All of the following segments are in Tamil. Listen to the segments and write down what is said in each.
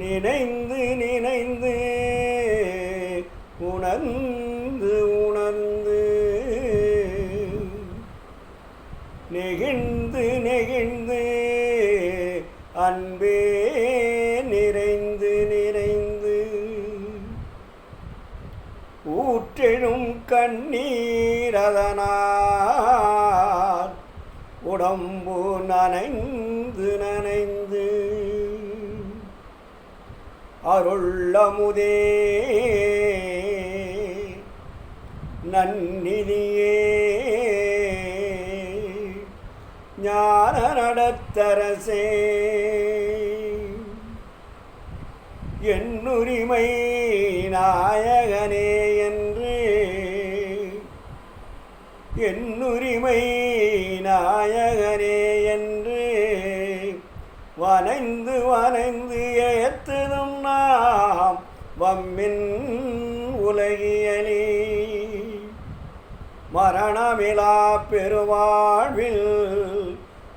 நினைந்து நினைந்து உணர்ந்து உணர்ந்து நெகிழ்ந்து நெகிழ்ந்து அன்பே நிறைந்து நிறைந்து. ஊற்றெழும் கண்ணீரதனால் உடம்பு நனைந்து அருள்ளமுதே. நன்னிதியே. ஞான நடத்தரசே என்னுரிமை நாயகனே என்று. என்னுரிமை நாயகனே என்று. வளைந்து வளைந்து ஏத்த நாம் வம்மின் உலகியலே மரணமிலா பெருவாழ்வில்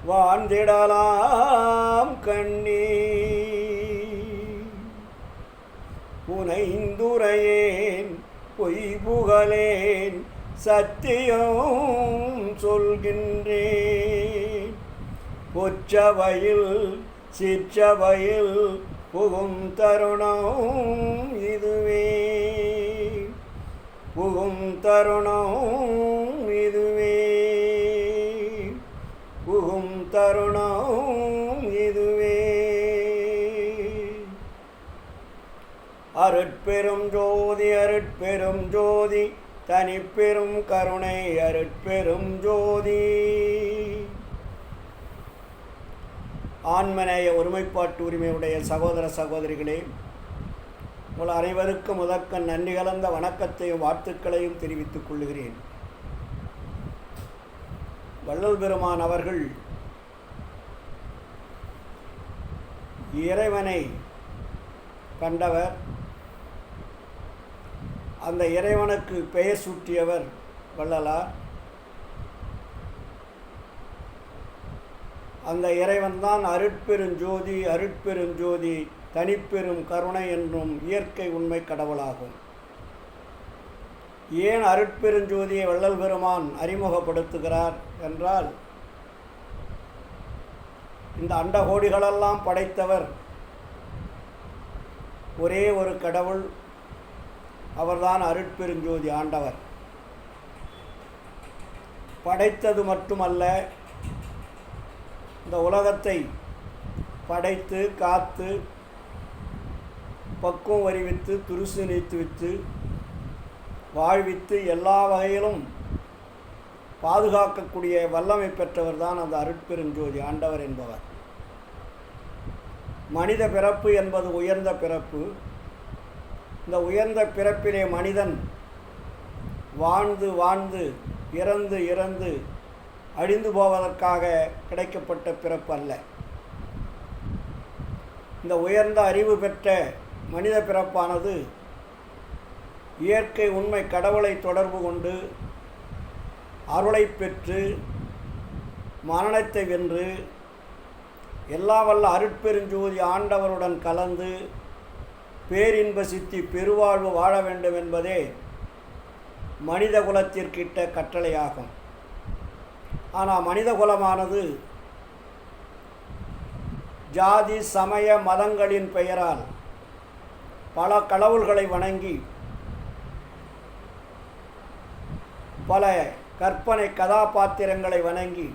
வாழ்ந்திடலாம் கண்ணீ. புனைந்துரையேன் பொய் புகழேன் சத்தியம் சொல்கின்றேன். பொச்சவையில் சிற்றவையில் புகும் தருணம் இதுவே. புகும் தருணம் இதுவே. புகும் தருணம் இதுவே. அருட்பெரும் ஜோதி அருட்பெரும் ஜோதி தனிப்பெரும் கருணை அருட்பெரும் ஜோதி. ஆன்மநேய ஒருமைப்பாட்டு உரிமையுடைய சகோதர சகோதரிகளே உங்கள் அனைவருக்கும் முதற்க நன்றி கலந்த வணக்கத்தையும் வாழ்த்துக்களையும் தெரிவித்துக் கொள்கிறேன். வள்ளல் பெருமான் அவர்கள் இறைவனை கண்டவர். அந்த இறைவனுக்கு பெயர் சூட்டியவர் வள்ளலார். அந்த இறைவன் தான் அருட்பெருஞ்சோதி அருட்பெருஞ்சோதி தனிப்பெரும் கருணை என்றும் இயற்கை உண்மை கடவுளாகும். ஏன் அருட்பெருஞ்சோதியை வள்ளல் பெருமான் அறிமுகப்படுத்துகிறார் என்றால் இந்த அண்டகோடிகளெல்லாம் படைத்தவர் ஒரே ஒரு கடவுள் அவர்தான் அருட்பெருஞ்சோதி ஆண்டவர். படைத்தது மட்டுமல்ல இந்த உலகத்தை படைத்து காத்து பக்குவம் அறிவித்து துருசு நீத்து வித்து வாழ்வித்து எல்லா வகையிலும் பாதுகாக்கக்கூடிய வல்லமை பெற்றவர் தான் அந்த அருட்பெருஞ்சோதி ஆண்டவர் என்பவர். மனித பிறப்பு என்பது உயர்ந்த பிறப்பு. இந்த உயர்ந்த பிறப்பிலே மனிதன் வாழ்ந்து வாழ்ந்து இறந்து இறந்து அழிந்து போவதற்காக கிடைக்கப்பட்ட பிறப்பு அல்ல இந்த உயர்ந்த அறிவு பெற்ற மனித பிறப்பானது இயற்கை உண்மை கடவுளை தொடர்பு கொண்டு அருளை பெற்று மரணத்தை வென்று எல்லா வல்ல அருட்பெருஞ்சோதி ஆண்டவருடன் கலந்து பேரின்ப சித்தி பெருவாழ்வு வாழ வேண்டும் என்பதே மனித குலத்திற்கிட்ட கட்டளையாகும். ஆனால் மனித குலமானது ஜாதி சமய மதங்களின் பெயரால் பல கடவுள்களை வணங்கி பல கற்பனை கதாபாத்திரங்களை வணங்கி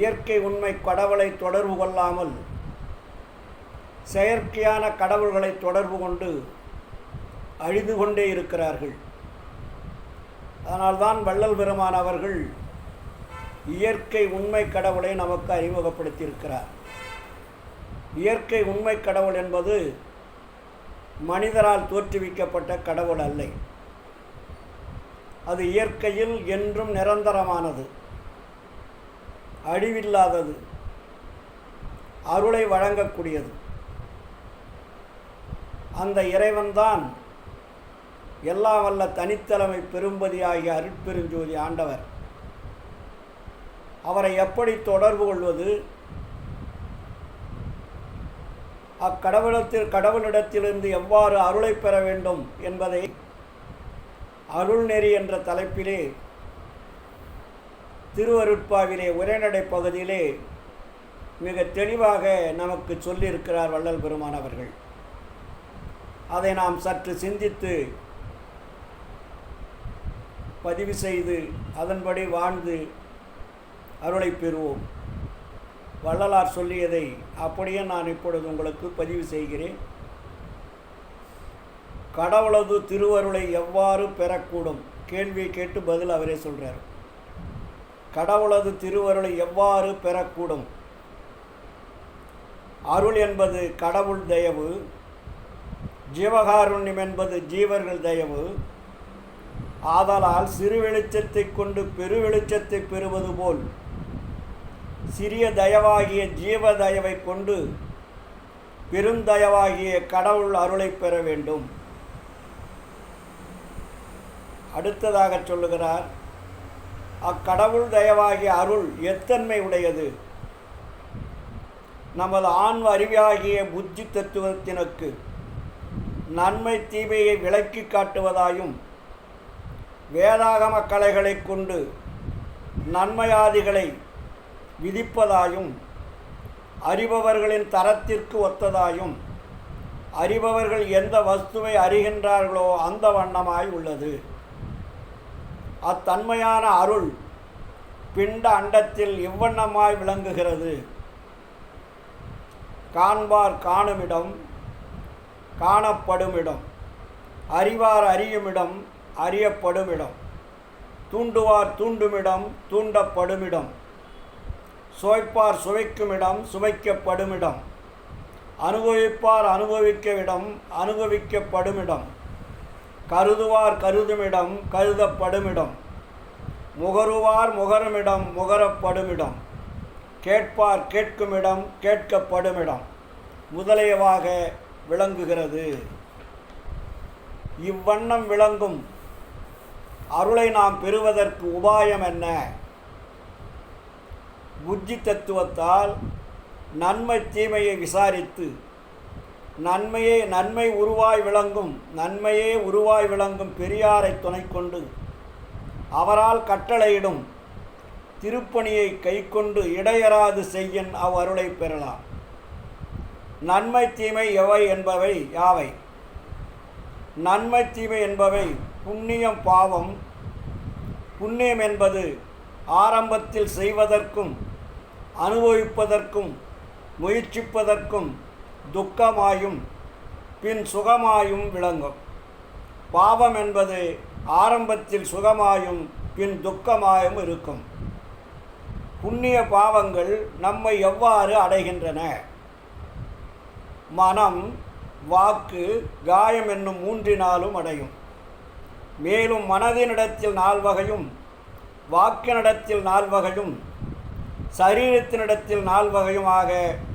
இயற்கை உண்மை கடவுளை தொடர்பு கொள்ளாமல் செயற்கையான கடவுள்களை தொடர்பு கொண்டு அழிந்து கொண்டே இருக்கிறார்கள். அதனால்தான் வள்ளல் பெருமான் அவர்கள் இயற்கை உண்மை கடவுளை நமக்கு அறிமுகப்படுத்தியிருக்கிறார். இயற்கை உண்மை கடவுள் என்பது மனிதரால் தோற்றுவிக்கப்பட்ட கடவுள் அல்ல. அது இயற்கையில் என்றும் நிரந்தரமானது. அழிவில்லாதது. அருளை வழங்கக்கூடியது. அந்த இறைவன்தான் எல்லாம் வல்ல தனித்தலைமை பெரும்பதியாகிய அருட்பெருஞ்சோதி ஆண்டவர். அவரை எப்படி தொடர்பு கொள்வது? அக்கடவுளத்தில் கடவுளிடத்திலிருந்து எவ்வாறு அருளை பெற வேண்டும் என்பதை அருள்நெறி என்ற தலைப்பிலே திருவருட்பாவிலே உரைநடை பகுதியிலே மிக தெளிவாக நமக்கு சொல்லியிருக்கிறார் வள்ளல் பெருமானவர்கள் அதை நாம் சற்று சிந்தித்து பதிவு செய்து அதன்படி வாழ்ந்து அருளை பெறுவோம். வள்ளலார் சொல்லியதை அப்படியே நான் இப்பொழுது உங்களுக்கு பதிவு செய்கிறேன். கடவுளது திருவருளை எவ்வாறு பெறக்கூடும்? கேள்வியை கேட்டு பதில் அவரே சொல்கிறார் கடவுளது திருவருளை எவ்வாறு பெறக்கூடும்? அருள் என்பது கடவுள் தயவு ஜீவகாருண்யம் என்பது ஜீவர்கள் தயவு ஆதலால் சிறு வெளிச்சத்தை கொண்டு பெரு வெளிச்சத்தை பெறுவது போல். சிறிய தயவாகிய ஜீவ தயவை கொண்டு பெருந்தயவாகிய கடவுள் அருளை பெற வேண்டும். அடுத்ததாக சொல்லுகிறார் அக்கடவுள் தயவாகிய அருள் எத்தன்மை உடையது? நமது ஆன்ம அறிவியாகிய புத்தி தத்துவத்தினருக்கு நன்மை தீமையை விளக்கி காட்டுவதாயும் வேதாகம கலைகளை கொண்டு நன்மையாதிகளை விதிப்பதாயும் அறிபவர்களின் தரத்திற்கு ஒத்ததாயும் அறிபவர்கள் எந்த வஸ்துவை அறிகின்றார்களோ அந்த வண்ணமாய் உள்ளது. அத்தன்மையான அருள் பிண்ட அண்டத்தில் இவ்வண்ணமாய் விளங்குகிறது. காண்பார் காணுமிடம் காணப்படுமிடம் அறிவார் அறியுமிடம் அறியப்படுமிடம். தூண்டுவார் தூண்டுமிடம் தூண்டப்படுமிடம். சுவைப்பார் சுவைக்குமிடம் சுவைக்கப்படுமிடம். அனுபவிப்பார் அனுபவிக்கவிடம் அனுபவிக்கப்படுமிடம். கருதுவார் கருதுமிடம் கருதப்படுமிடம். முகருவார் முகருமிடம் முகரப்படுமிடம். கேட்பார் கேட்குமிடம் கேட்கப்படுமிடம். முதலியவாக விளங்குகிறது. இவ்வண்ணம் விளங்கும் அருளை நாம் பெறுவதற்கு உபாயம் என்ன? புத்தி தத்துவத்தால் நன்மை தீமையை விசாரித்து நன்மையே நன்மை உருவாய் விளங்கும் நன்மையே உருவாய் விளங்கும் பெரியாரை துணை கொண்டு அவரால் கட்டளையிடும் திருப்பணியை கைக்கொண்டு இடையராது செய்யன் அவ் அருளை பெறலாம். நன்மை தீமை எவை என்பவை யாவை? நன்மை தீமை என்பவை புண்ணியம் பாவம். புண்ணியம் என்பது ஆரம்பத்தில் செய்வதற்கும் அனுபவிப்பதற்கும் முயற்சிப்பதற்கும் துக்கமாயும் பின் சுகமாயும் விளங்கும். பாவம் என்பது ஆரம்பத்தில் சுகமாயும் பின் துக்கமாயும் இருக்கும். புண்ணிய பாவங்கள் நம்மை எவ்வாறு அடைகின்றன? மனம் வாக்கு காயம் என்னும் மூன்றினாலும் அடையும். மேலும் மனதினிடத்தில் நால்வகையும் வாக்கினிடத்தில் நால்வகையும் சரீரத்தினிடத்தில் நால்வகையுமாக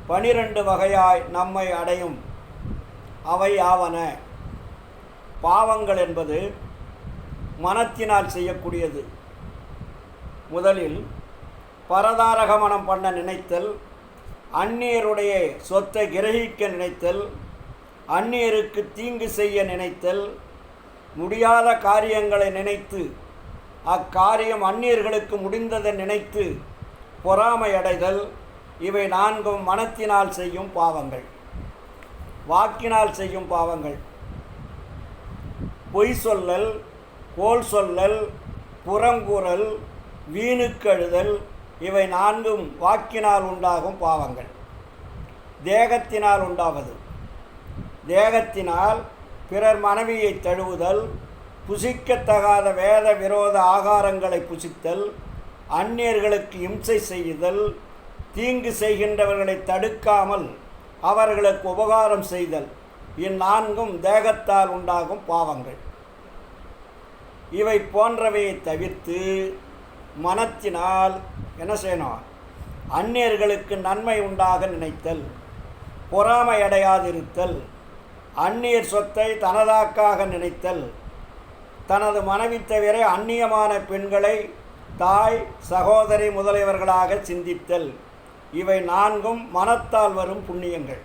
பனிரெண்டு வகையாய் நம்மை அடையும். அவை ஆவன பாவங்கள் என்பது மனத்தினால் செய்யக்கூடியது. முதலில் பரதாரக மனம் பண்ண நினைத்தல் அந்நியருடைய சொத்தை கிரகிக்க நினைத்தல் அந்நியருக்கு தீங்கு செய்ய நினைத்தல் முடியாத காரியங்களை நினைத்து அக்காரியம் அந்நியர்களுக்கு முடிந்ததை நினைத்து பொறாமை அடைதல் இவை நான்கும் மனத்தினால் செய்யும் பாவங்கள். வாக்கினால் செய்யும் பாவங்கள். பொய் சொல்லல் கோல் சொல்லல் புறங்கூறல் வீணுக்கழுதல் இவை நான்கும் வாக்கினால் உண்டாகும் பாவங்கள். தேகத்தினால் உண்டாவது. தேகத்தினால் பிறர் மனைவியை தழுவுதல் புசிக்கத்தகாத வேத விரோத ஆகாரங்களை புசித்தல் அந்நியர்களுக்கு இம்சை செய்தல் தீங்கு செய்கின்றவர்களை தடுக்காமல் அவர்களுக்கு உபகாரம் செய்தல். இந்நான்கும் தேகத்தால் உண்டாகும் பாவங்கள். இவை போன்றவையை தவிர்த்து மனத்தினால் என்ன செய்யணும்? அந்நியர்களுக்கு நன்மை உண்டாக நினைத்தல் பொறாமை அடையாதிருத்தல் அந்நியர் சொத்தை தனதாக்காக நினைத்தல். தனது மனைவி தவிர அந்நியமான பெண்களை தாய் சகோதரி முதலியவர்களாக சிந்தித்தல். இவை நான்கும் மனத்தால் வரும் புண்ணியங்கள்.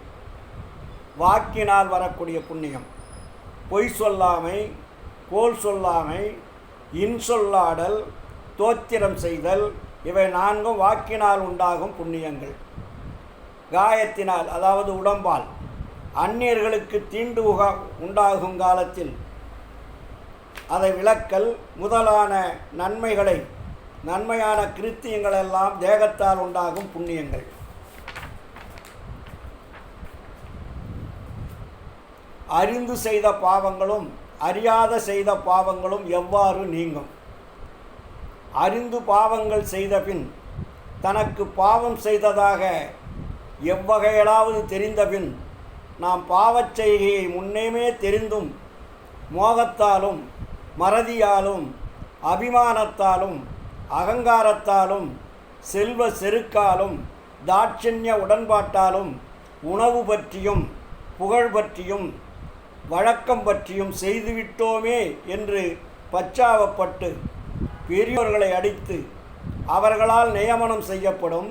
வாக்கினால் வரக்கூடிய புண்ணியம். பொய் சொல்லாமை கோல் சொல்லாமை இன்சொல்லாடல் தோத்திரம் செய்தல் இவை நான்கும் வாக்கினால் உண்டாகும் புண்ணியங்கள். காயத்தினால் அதாவது உடம்பால். அந்நியர்களுக்கு தீண்டு உகா உண்டாகும் காலத்தில் அதை விளக்கல் முதலான நன்மைகளை நன்மையான கிருத்தியங்களெல்லாம் தேகத்தால் உண்டாகும் புண்ணியங்கள். அறிந்து செய்த பாவங்களும் அறியாத செய்த பாவங்களும் எவ்வாறு நீங்கும்? அறிந்து பாவங்கள் செய்த பின் தனக்கு பாவம் செய்ததாக எவ்வகையிலாவது தெரிந்தபின் நாம் பாவச் செய்கையை முன்னேமே தெரிந்தும் மோகத்தாலும் மறதியாலும் அபிமானத்தாலும் அகங்காரத்தாலும் செல்வ செருக்காலும் தாட்சண்ய உடன்பாட்டாலும் உணவு பற்றியும் புகழ் பற்றியும் வழக்கம் பற்றியும் செய்துவிட்டோமே என்று பச்சாவப்பட்டு பெரியோர்களை அடித்து அவர்களால் நியமனம் செய்யப்படும்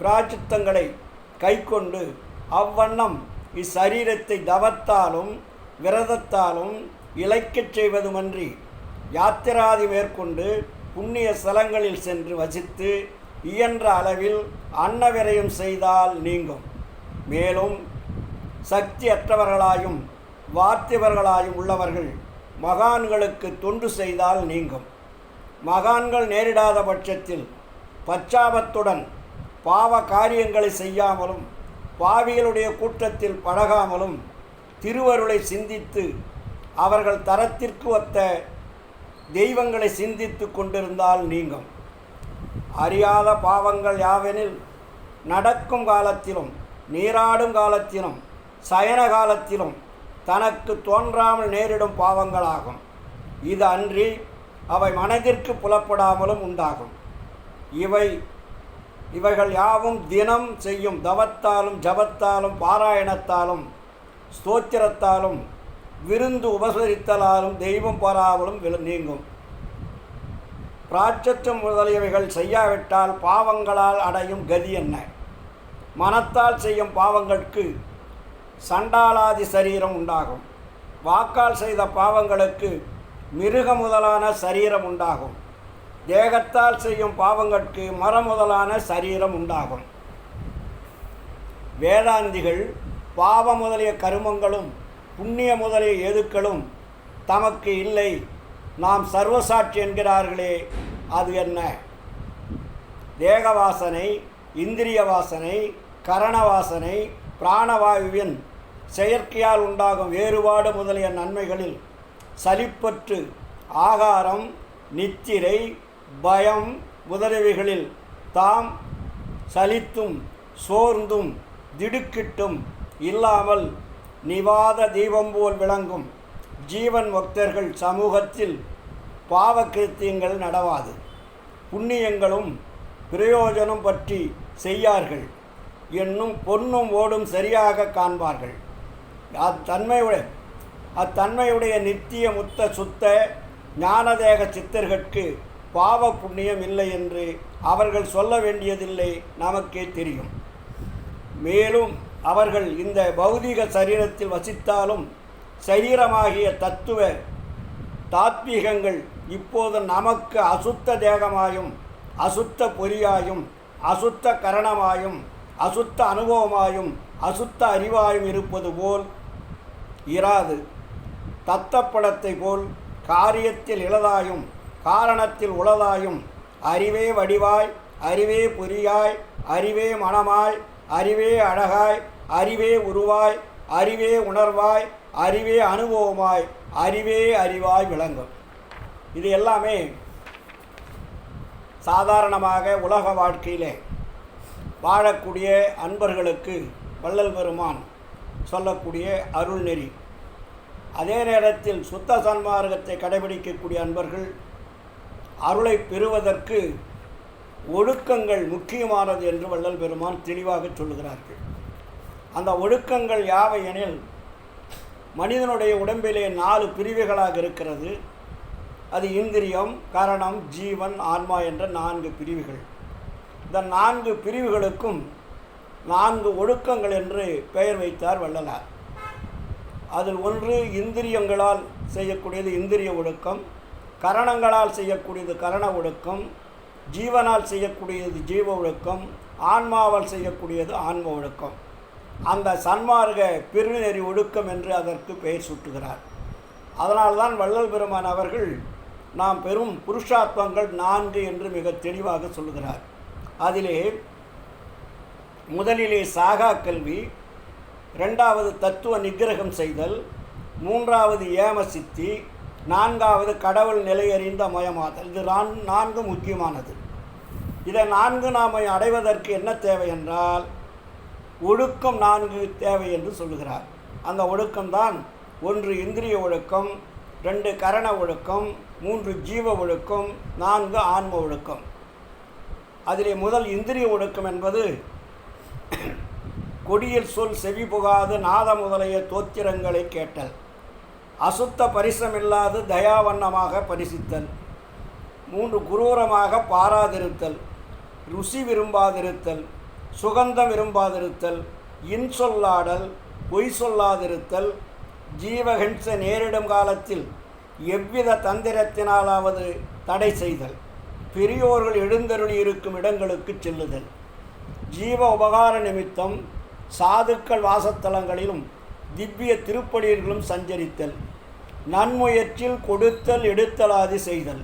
பிராச்சித்தங்களை கைக்கொண்டு அவ்வண்ணம் இச்சரீரத்தை தவத்தாலும் விரதத்தாலும் இழைக்கச் செய்வதுமன்றி யாத்திராதி மேற்கொண்டு புண்ணிய ஸ்தலங்களில் சென்று வசித்து இயன்ற அளவில் அன்னவிரயம் செய்தால் நீங்கும். மேலும் சக்தியற்றவர்களாயும் வாத்தியவர்களாயும் உள்ளவர்கள் மகான்களுக்கு தொண்டு செய்தால் நீங்கும். மகான்கள் நேரிடாத பட்சத்தில் பச்சாபத்துடன் பாவ காரியங்களை செய்யாமலும் பாவிகளுடைய கூட்டத்தில் பழகாமலும் திருவருளை சிந்தித்து அவர்கள் தரத்திற்கு ஒத்த தெய்வங்களை சிந்தித்து கொண்டிருந்தால் நீங்கும். அறியாத பாவங்கள் யாவெனில் நடக்கும் காலத்திலும் நீராடும் காலத்திலும் சயன காலத்திலும் தனக்கு தோன்றாமல் நேரிடும் பாவங்களாகும். இது அன்றி அவை மனதிற்கு புலப்படாமலும் உண்டாகும். இவை இவைகள் யாவும் தினம் செய்யும் தவத்தாலும் ஜபத்தாலும் பாராயணத்தாலும் ஸ்தோத்திரத்தாலும் விருந்து உபசரித்தலாலும் தெய்வம் பாராவலும் நீங்கும். பிராச்சத்தம் முதலியவைகள் செய்யாவிட்டால் பாவங்களால் அடையும் கதி என்ன? மனத்தால் செய்யும் பாவங்களுக்கு சண்டாலாதி சரீரம் உண்டாகும். வாக்கால் செய்த பாவங்களுக்கு மிருக முதலான சரீரம் உண்டாகும். தேகத்தால் செய்யும் பாவங்களுக்கு மரமுதலான சரீரம் உண்டாகும். வேதாந்திகள் பாவ முதலிய கருமங்களும் புண்ணிய முதலிய எதுக்களும் தமக்கு இல்லை. நாம் சர்வசாட்சி என்கிறார்களே அது என்ன? தேக வாசனை இந்திரிய வாசனை கரண வாசனை பிராணவாயுவின் செயற்கையால் உண்டாகும் வேறுபாடு முதலிய நன்மைகளில் சலிப்பற்று ஆகாரம் நித்திரை பயம் முதலியவைகளில் தாம் சலித்தும் சோர்ந்தும் திடுக்கிட்டும் இல்லாமல் நிவாத தீபம் போல் விளங்கும் ஜீவன் பக்தர்கள் சமூகத்தில் பாவகிருத்தியங்கள் நடவாது. புண்ணியங்களும் பிரயோஜனம் பற்றி செய்யார்கள். என்னும் பொன்னும் ஓடும் சரியாக காண்பார்கள். அத்தன்மையுடைய அத்தன்மையுடைய நித்திய முத்த சுத்த ஞானதேக சித்தர்கட்கு பாவ புண்ணியம் இல்லை என்று அவர்கள் சொல்ல வேண்டியதில்லை நமக்கே தெரியும். மேலும் அவர்கள் இந்த பௌதிக சரீரத்தில் வசித்தாலும் சரீரமாகிய தத்துவ தாத்வீகங்கள் இப்போது நமக்கு அசுத்த தேகமாயும் அசுத்த பொறியாயும் அசுத்த கரணமாயும் அசுத்த அனுபவமாயும் அசுத்த அறிவாயும் இருப்பது போல் இராது. தத்தப்படத்தை போல் காரியத்தில் இளதாயும் காரணத்தில் உளதாயும் அறிவே வடிவாய் அறிவே பொறியாய் அறிவே மனமாய் அறிவே அழகாய் அறிவே உருவாய் அறிவே உணர்வாய் அறிவே அனுபவமாய் அறிவே அறிவாய் விளங்கும். இது எல்லாமே சாதாரணமாக உலக வாழ்க்கையிலே வாழக்கூடிய அன்பர்களுக்கு வள்ளல் பெருமான் சொல்லக்கூடிய அருள்நெறி. அதே நேரத்தில் சுத்த சன்மார்க்கத்தை கடைபிடிக்கக்கூடிய அன்பர்கள் அருளை பெறுவதற்கு ஒழுக்கங்கள் முக்கியமானது என்று வள்ளல் பெருமான் தெளிவாக சொல்லுகிறார்கள். அந்த ஒழுக்கங்கள் யாவை எனில் மனிதனுடைய உடம்பிலே நாலு பிரிவுகளாக இருக்கிறது. அது இந்திரியம் கரணம் ஜீவன் ஆன்மா என்ற நான்கு பிரிவுகள். இந்த நான்கு பிரிவுகளுக்கும் நான்கு ஒழுக்கங்கள் என்று பெயர் வைத்தார் வள்ளலார். அதில் ஒன்று இந்திரியங்களால் செய்யக்கூடியது இந்திரிய ஒழுக்கம் கரணங்களால் செய்யக்கூடியது கரண ஒழுக்கம் ஜீவனால் செய்யக்கூடியது ஜீவ ஒழுக்கம் ஆன்மாவால் செய்யக்கூடியது ஆன்ம ஒழுக்கம். அந்த சன்மார்க பெருநெறி ஒழுக்கம் என்று அதற்கு பெயர் சூட்டுகிறார். அதனால்தான் வள்ளல் பெருமான் அவர்கள் நாம் பெரும் புருஷாத்வங்கள் நான்கு என்று மிக தெளிவாக சொல்லுகிறார். அதிலே முதலிலே சாகா கல்வி ரெண்டாவது தத்துவ நிகிரகம் செய்தல் மூன்றாவது ஏம சித்தி நான்காவது கடவுள் நிலையறிந்த மயமாதல். இது நான்கு முக்கியமானது. இதை நான்கு நாம் அடைவதற்கு என்ன தேவை என்றால் ஒழுக்கம் நான்கு தேவை என்று சொல்லுகிறார். அந்த ஒழுக்கம்தான் ஒன்று இந்திரிய ஒழுக்கம் ரெண்டு கரண ஒழுக்கம் மூன்று ஜீவ ஒழுக்கம் நான்கு ஆன்ம ஒழுக்கம். அதிலே முதல் இந்திரிய ஒழுக்கம் என்பது கொடியில் சொல் செவி புகாது நாத முதலிய தோத்திரங்களை கேட்டல். அசுத்த பரிசமில்லாது தயாவண்ணமாக பரிசித்தல். மூன்று குரூரமாக பாராதிருத்தல். ருசி விரும்பாதிருத்தல். சுகந்தம் விரும்பாதிருத்தல். இன்சொல்லாடல் பொய் சொல்லாதிருத்தல். ஜீவஹிம்ச நேரிடும் காலத்தில் எவ்வித தந்திரத்தினாலாவது தடை செய்தல். பெரியோர்கள் எழுந்தருளி இருக்கும் இடங்களுக்கு செல்லுதல். ஜீவ உபகார நிமித்தம் சாதுக்கள் வாசத்தலங்களிலும் திவ்ய திருப்படிகளிலும் சஞ்சரித்தல். நன்முயற்சியில் கொடுத்தல் எடுத்தலாதி செய்தல்.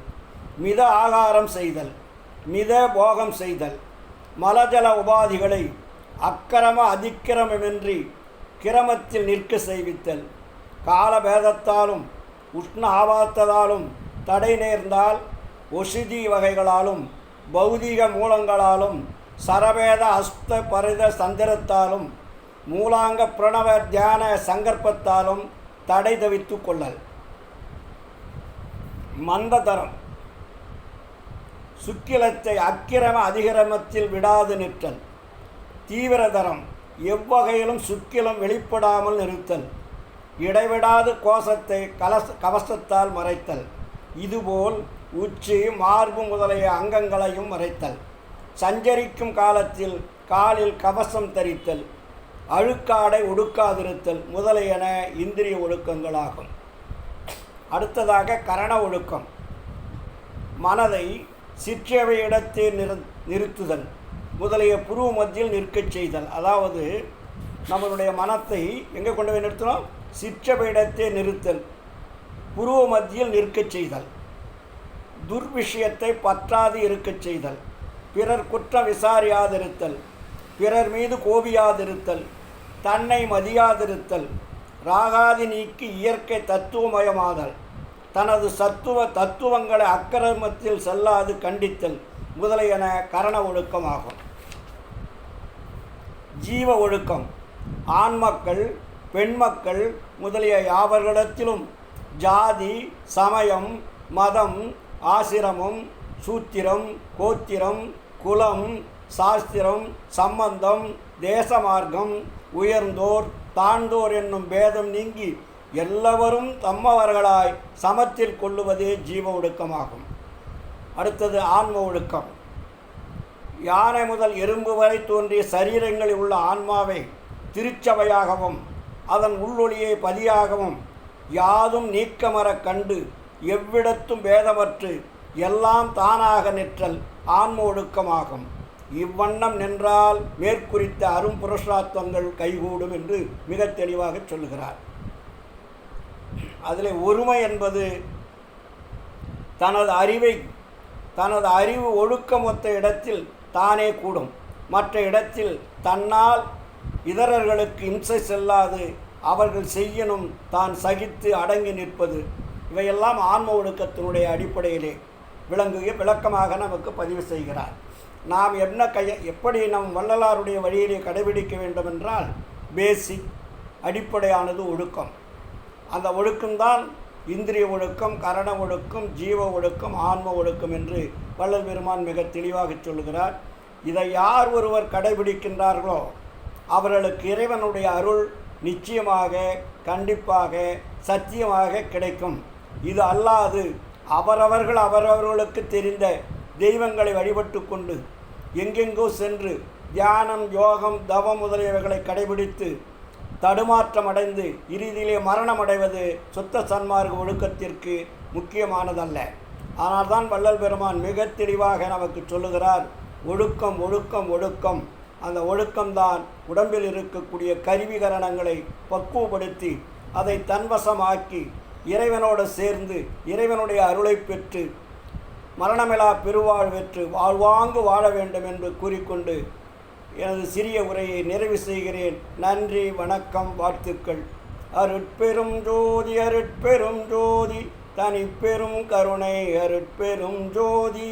மித ஆகாரம் செய்தல் மித போகம் செய்தல். மலஜல உபாதிகளை அக்கிரம அதிக்கிரமமின்றி கிரமத்தில் நிற்க செய்வித்தல். காலபேதத்தாலும் உஷ்ண ஆபாத்ததாலும் தடை நேர்ந்தால் ஒசிதி வகைகளாலும் பௌதீக மூலங்களாலும் சரவேத அஸ்த பரித சந்திரத்தாலும் மூலாங்க பிரணவ தியான சங்கற்பத்தாலும் தடை தவித்து கொள்ளல். மந்ததரம். சுக்கிலத்தை அக்கிரம அதிகிரமத்தில் விடாது நிற்றல். தீவிரதரம் எவ்வகையிலும் சுக்கிலம் வெளிப்படாமல் நிறுத்தல். இடைவிடாது கோஷத்தை கலச கவசத்தால் மறைத்தல். இதுபோல் உச்சி மார்பு முதலிய அங்கங்களையும் மறைத்தல். சஞ்சரிக்கும் காலத்தில் காலில் கவசம் தரித்தல். அழுக்காடை உடுக்காதிருத்தல் முதலியன இந்திரிய ஒழுக்கங்களாகும். அடுத்ததாக கரண ஒழுக்கம். மனதை சிற்றவை நிறு நிறுத்துதல். முதலிய புருவ மத்தியில் நிற்கச் செய்தல். அதாவது நம்மளுடைய மனத்தை எங்கே கொண்டு போய் நிறுத்தணும்? சிற்றவை இடத்தே நிறுத்தல். புருவ மத்தியில் நிற்கச் செய்தல். துர்விஷயத்தை பற்றாது இருக்கச் செய்தல். பிறர் குற்றம் விசாரியாதிருத்தல். பிறர் மீது கோபியாதிருத்தல். தன்னை மதியாதிருத்தல். ராகாதி நீக்கி இயற்கை தத்துவமயமாதல். தனது சத்துவ தத்துவங்களை அக்கிரமத்தில் செல்லாது கண்டித்தல் முதலியன கரண ஒழுக்கமாகும் ஜீவ ஒழுக்கம். ஆண் மக்கள் முதலிய யாவர்களிடத்திலும் ஜாதி சமயம் மதம் ஆசிரமம் சூத்திரம் கோத்திரம் குலம் சாஸ்திரம் சம்பந்தம் தேசமார்க்கம் உயர்ந்தோர் தாழ்ந்தோர் என்னும் பேதம் நீங்கி எல்லோரும் தம்மவர்களாய் சமத்தில் கொள்ளுவதே ஜீவ ஒழுக்கமாகும். அடுத்தது ஆன்ம ஒழுக்கம். யானை முதல் எறும்பு வரை தோன்றிய சரீரங்களில் உள்ள ஆன்மாவை திருச்சபையாகவும் அதன் உள்ளொளியை பதியாகவும் யாதும் நீக்கமரக் கண்டு எவ்விடத்தும் பேதமற்று எல்லாம் தானாக நிற்றல் ஆன்ம ஒழுக்கமாகும். இவ்வண்ணம் நின்றால் மேற்குறித்த அரும்புருஷார்த்தங்கள் கைகூடும் என்று மிக தெளிவாக சொல்லுகிறார். அதில் ஒருமை என்பது தனது அறிவை தனது அறிவு ஒழுக்கமொத்த இடத்தில் தானே கூடும். மற்ற இடத்தில் தன்னால் இதரர்களுக்கு இம்சை செல்லாது அவர்கள் செய்யணும் தான் சகித்து அடங்கி நிற்பது. இவையெல்லாம் ஆன்ம ஒழுக்கத்தினுடைய அடிப்படையிலே விளங்குக விளக்கமாக நமக்கு பதிவு செய்கிறார். நாம் என்ன கைய எப்படி நம் வள்ளலாருடைய வழியிலே கடைபிடிக்க வேண்டும் என்றால் பேசிக் அடிப்படையானது ஒழுக்கம். அந்த ஒழுக்கம்தான் இந்திரிய ஒழுக்கம் கரண ஒழுக்கம் ஜீவ ஒழுக்கம் ஆன்ம ஒழுக்கம் என்று வள்ளல் பெருமான் மிக தெளிவாக சொல்லுகிறார். இதை யார் ஒருவர் கடைபிடிக்கின்றார்களோ அவர்களுக்கு இறைவனுடைய அருள் நிச்சயமாக கண்டிப்பாக சத்தியமாக கிடைக்கும். இது அல்லாது அவரவர்கள் அவரவர்களுக்கு தெரிந்த தெய்வங்களை வழிபட்டு கொண்டு எங்கெங்கோ சென்று தியானம் யோகம் தவம் முதலியவைகளை கடைபிடித்து தடுமாற்றம் அடைந்து இறுதியிலே மரணம் அடைவது சுத்த சன்மார்க்க ஒழுக்கத்திற்கு முக்கியமானதல்ல. ஆனால் தான் வள்ளல் பெருமான் மிக தெளிவாக நமக்கு சொல்லுகிறார் ஒழுக்கம் ஒழுக்கம் ஒழுக்கம். அந்த ஒழுக்கம்தான் உடம்பில் இருக்கக்கூடிய கருவிகரணங்களை பக்குவப்படுத்தி அதை தன்வசமாக்கி இறைவனோடு சேர்ந்து இறைவனுடைய அருளை பெற்று மரணமிலா பெருவாழ் பெற்று வாழ்வாங்கு வாழ வேண்டும் என்று கூறிக்கொண்டு எனது சிறிய உரையை நிறைவு செய்கிறேன். நன்றி வணக்கம் வாழ்த்துக்கள். அருட்பெரும் ஜோதி அருட்பெரும் ஜோதி தனிப்பெரும் கருணை அருட்பெரும் ஜோதி.